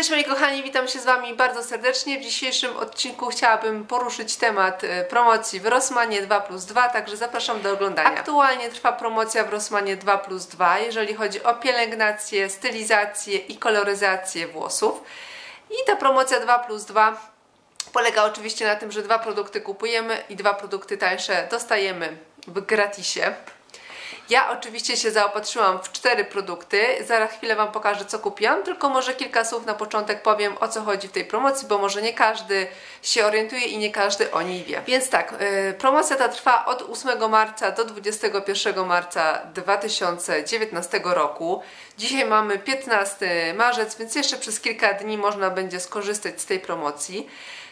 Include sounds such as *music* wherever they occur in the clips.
Cześć moi kochani, witam się z Wami bardzo serdecznie. W dzisiejszym odcinku chciałabym poruszyć temat e, promocji w Rossmanie 2 plus 2, także zapraszam do oglądania. Aktualnie trwa promocja w Rossmanie 2 plus 2, jeżeli chodzi o pielęgnację, stylizację i koloryzację włosów. I ta promocja 2 plus 2 polega oczywiście na tym, że dwa produkty kupujemy i dwa produkty tańsze dostajemy w gratisie. Ja oczywiście się zaopatrzyłam w cztery produkty, zaraz chwilę Wam pokażę co kupiłam, tylko może kilka słów na początek powiem o co chodzi w tej promocji, bo może nie każdy się orientuje i nie każdy o niej wie. Więc tak, yy, promocja ta trwa od 8 marca do 21 marca 2019 roku. Dzisiaj mamy 15 marzec, więc jeszcze przez kilka dni można będzie skorzystać z tej promocji.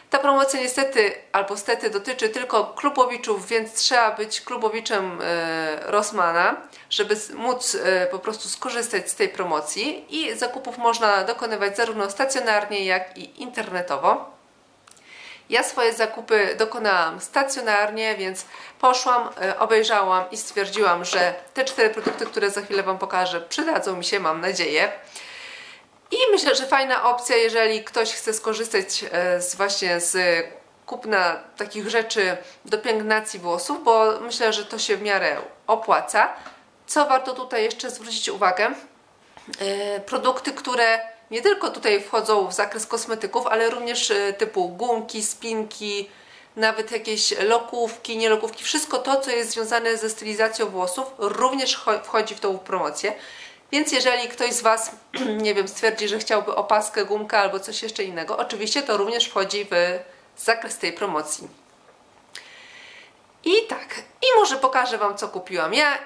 Ta promocja niestety, albo stety dotyczy tylko klubowiczów, więc trzeba być klubowiczem e, Rossmana, żeby móc e, po prostu skorzystać z tej promocji i zakupów można dokonywać zarówno stacjonarnie, jak i internetowo. Ja swoje zakupy dokonałam stacjonarnie, więc poszłam, e, obejrzałam i stwierdziłam, że te cztery produkty, które za chwilę Wam pokażę, przydadzą mi się, mam nadzieję. I myślę, że fajna opcja, jeżeli ktoś chce skorzystać e, z właśnie z kupna takich rzeczy do pielęgnacji włosów, bo myślę, że to się w miarę opłaca. Co warto tutaj jeszcze zwrócić uwagę? E, produkty, które nie tylko tutaj wchodzą w zakres kosmetyków, ale również e, typu gumki, spinki, nawet jakieś lokówki, nielokówki, wszystko to, co jest związane ze stylizacją włosów, również wchodzi w tą promocję. Więc jeżeli ktoś z Was, *clears throat* nie wiem, stwierdzi, że chciałby opaskę, gumkę albo coś jeszcze innego, oczywiście to również wchodzi w zakres tej promocji. I tak, i może pokażę Wam, co kupiłam ja.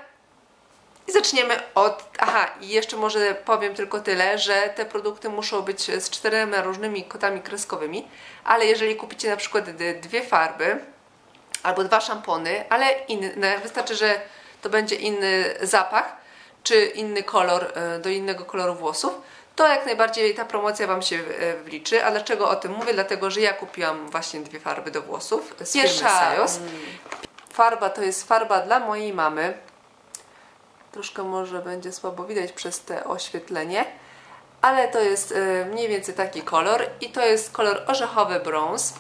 I zaczniemy od... Aha, i jeszcze może powiem tylko tyle, że te produkty muszą być z czterema różnymi kotami kreskowymi, ale jeżeli kupicie na przykład dwie farby albo dwa szampony, ale inne, wystarczy, że to będzie inny zapach, czy inny kolor e, do innego koloru włosów, to jak najbardziej ta promocja Wam się e, wliczy. A dlaczego o tym mówię? Dlatego, że ja kupiłam właśnie dwie farby do włosów z Pierwsza Sajos. Farba to jest farba dla mojej mamy. Troszkę może będzie słabo widać przez te oświetlenie, ale to jest e, mniej więcej taki kolor i to jest kolor orzechowy brąz.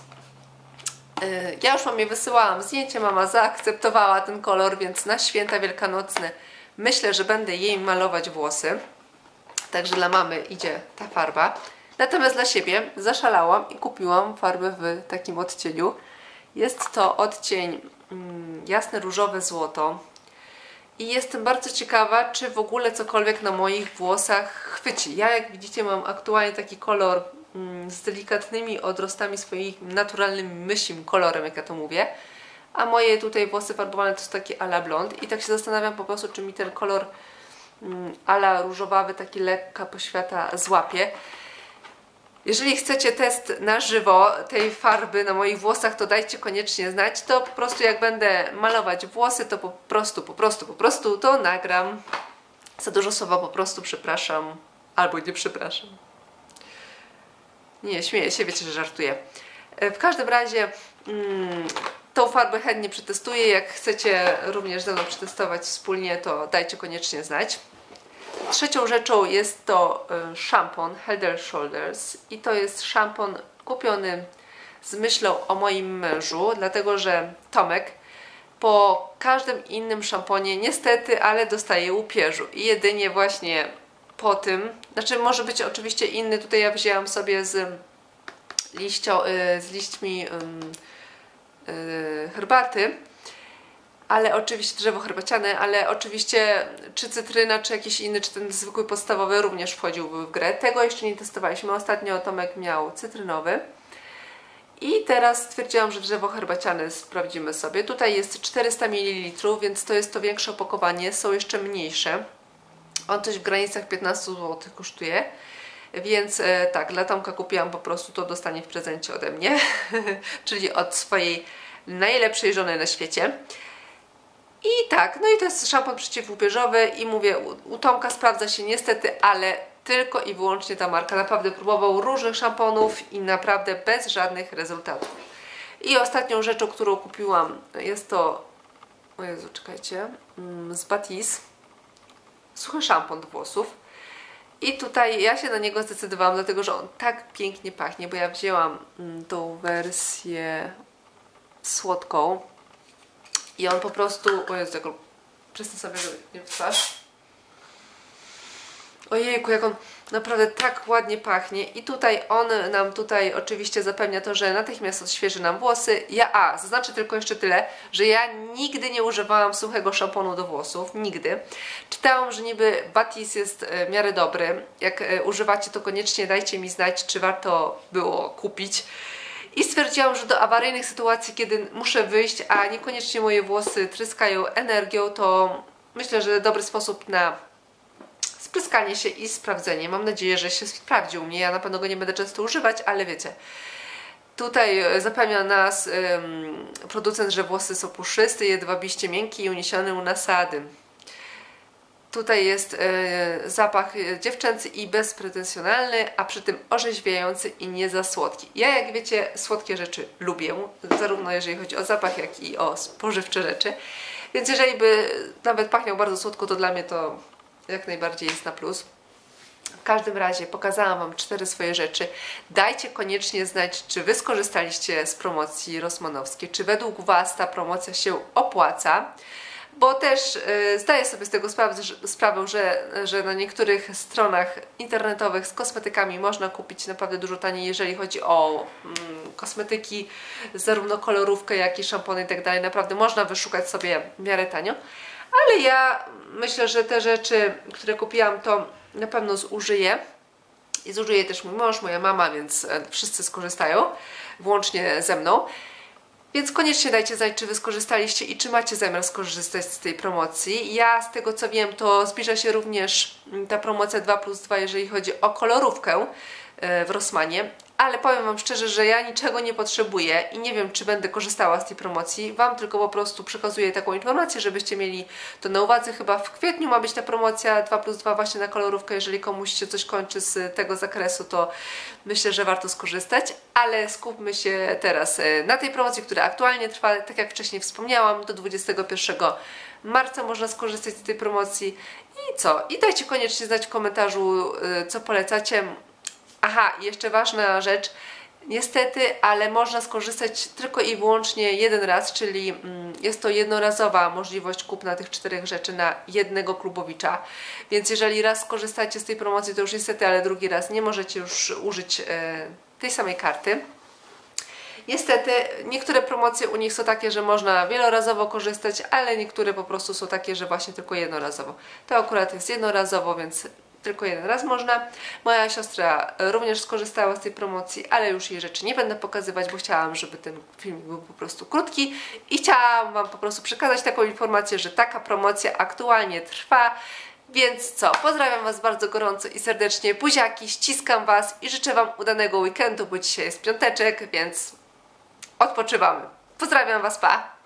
Ja już Wam je wysyłałam zdjęcie, mama zaakceptowała ten kolor, więc na święta wielkanocne Myślę, że będę jej malować włosy. Także dla mamy idzie ta farba. Natomiast dla siebie zaszalałam i kupiłam farbę w takim odcieniu. Jest to odcień mm, jasne różowe złoto. I jestem bardzo ciekawa, czy w ogóle cokolwiek na moich włosach chwyci. Ja jak widzicie mam aktualnie taki kolor mm, z delikatnymi odrostami swoim naturalnym mysim kolorem, jak ja to mówię a moje tutaj włosy farbowane to jest taki ala blond i tak się zastanawiam po prostu, czy mi ten kolor mm, ala różowawy, taki lekka poświata złapie. Jeżeli chcecie test na żywo tej farby na moich włosach, to dajcie koniecznie znać. To po prostu jak będę malować włosy, to po prostu, po prostu, po prostu to nagram. Za dużo słowa po prostu przepraszam, albo nie przepraszam. Nie, śmieję się, wiecie, że żartuję. E, w każdym razie mm, Tą farbę chętnie przetestuję. Jak chcecie również ze mną przetestować wspólnie, to dajcie koniecznie znać. Trzecią rzeczą jest to e, szampon Head Shoulders i to jest szampon kupiony z myślą o moim mężu, dlatego że Tomek po każdym innym szamponie niestety, ale dostaje łupieżu i jedynie właśnie po tym, znaczy może być oczywiście inny, tutaj ja wzięłam sobie z, liścio, e, z liśćmi Y, herbaty, ale oczywiście drzewo herbaciane, ale oczywiście czy cytryna, czy jakiś inny, czy ten zwykły podstawowy również wchodziłby w grę. Tego jeszcze nie testowaliśmy. Ostatnio Tomek miał cytrynowy. I teraz stwierdziłam, że drzewo herbaciane sprawdzimy sobie. Tutaj jest 400 ml, więc to jest to większe opakowanie. Są jeszcze mniejsze. On coś w granicach 15 zł kosztuje. Więc e, tak, dla Tomka kupiłam po prostu to dostanie w prezencie ode mnie, *laughs* czyli od swojej najlepszej żony na świecie. I tak, no i to jest szampon przeciwłupieżowy i mówię, u, u Tomka sprawdza się niestety, ale tylko i wyłącznie ta marka. Naprawdę próbował różnych szamponów i naprawdę bez żadnych rezultatów. I ostatnią rzeczą, którą kupiłam jest to, o Jezu, czekajcie, mm, z Batis, suchy szampon do włosów. I tutaj ja się na niego zdecydowałam, dlatego że on tak pięknie pachnie, bo ja wzięłam mm, tą wersję słodką i on po prostu, o Jezu, jak przestań sobie nie w twarz. Ojejku, jak on naprawdę tak ładnie pachnie i tutaj on nam tutaj oczywiście zapewnia to, że natychmiast odświeży nam włosy. Ja, a, zaznaczę tylko jeszcze tyle, że ja nigdy nie używałam suchego szamponu do włosów, nigdy. Czytałam, że niby Batis jest e, w miarę dobry. Jak e, używacie, to koniecznie dajcie mi znać, czy warto było kupić. I stwierdziłam, że do awaryjnych sytuacji, kiedy muszę wyjść, a niekoniecznie moje włosy tryskają energią, to myślę, że dobry sposób na spryskanie się i sprawdzenie. Mam nadzieję, że się sprawdzi u mnie. Ja na pewno go nie będę często używać, ale wiecie. Tutaj e, zapewnia nas ym, producent, że włosy są puszyste, jedwabiście miękkie i uniesione u nasady. Tutaj jest y, zapach dziewczęcy i bezpretensjonalny, a przy tym orzeźwiający i nie za słodki. Ja, jak wiecie, słodkie rzeczy lubię, zarówno jeżeli chodzi o zapach, jak i o spożywcze rzeczy. Więc jeżeli by nawet pachniał bardzo słodko, to dla mnie to jak najbardziej jest na plus. W każdym razie pokazałam Wam cztery swoje rzeczy. Dajcie koniecznie znać, czy Wy skorzystaliście z promocji Rosmanowskiej, czy według Was ta promocja się opłaca bo też y, zdaję sobie z tego sprawę, sprawę że, że na niektórych stronach internetowych z kosmetykami można kupić naprawdę dużo taniej, jeżeli chodzi o mm, kosmetyki, zarówno kolorówkę, jak i szampony i tak. Naprawdę można wyszukać sobie w miarę tanio. Ale ja myślę, że te rzeczy, które kupiłam, to na pewno zużyję. I zużyje też mój mąż, moja mama, więc e, wszyscy skorzystają, włącznie ze mną. Więc koniecznie dajcie znać, czy Wy skorzystaliście i czy macie zamiar skorzystać z tej promocji. Ja z tego co wiem, to zbliża się również ta promocja 2 plus 2, jeżeli chodzi o kolorówkę e, w Rossmanie ale powiem Wam szczerze, że ja niczego nie potrzebuję i nie wiem, czy będę korzystała z tej promocji. Wam tylko po prostu przekazuję taką informację, żebyście mieli to na uwadze. Chyba w kwietniu ma być ta promocja 2 plus 2 właśnie na kolorówkę. Jeżeli komuś się coś kończy z tego zakresu, to myślę, że warto skorzystać, ale skupmy się teraz e, na tej promocji, która aktualnie trwa, tak jak wcześniej wspomniałam, do 21 marca można skorzystać z tej promocji. I co? I dajcie koniecznie znać w komentarzu, e, co polecacie. Aha, jeszcze ważna rzecz. Niestety, ale można skorzystać tylko i wyłącznie jeden raz, czyli mm, jest to jednorazowa możliwość kupna tych czterech rzeczy na jednego klubowicza. Więc jeżeli raz skorzystacie z tej promocji, to już niestety, ale drugi raz nie możecie już użyć e, tej samej karty. Niestety, niektóre promocje u nich są takie, że można wielorazowo korzystać, ale niektóre po prostu są takie, że właśnie tylko jednorazowo. To akurat jest jednorazowo, więc tylko jeden raz można. Moja siostra również skorzystała z tej promocji, ale już jej rzeczy nie będę pokazywać, bo chciałam, żeby ten film był po prostu krótki i chciałam Wam po prostu przekazać taką informację, że taka promocja aktualnie trwa. Więc co, pozdrawiam Was bardzo gorąco i serdecznie, buziaki, ściskam Was i życzę Wam udanego weekendu, bo dzisiaj jest piąteczek, więc odpoczywamy. Pozdrawiam Was, pa!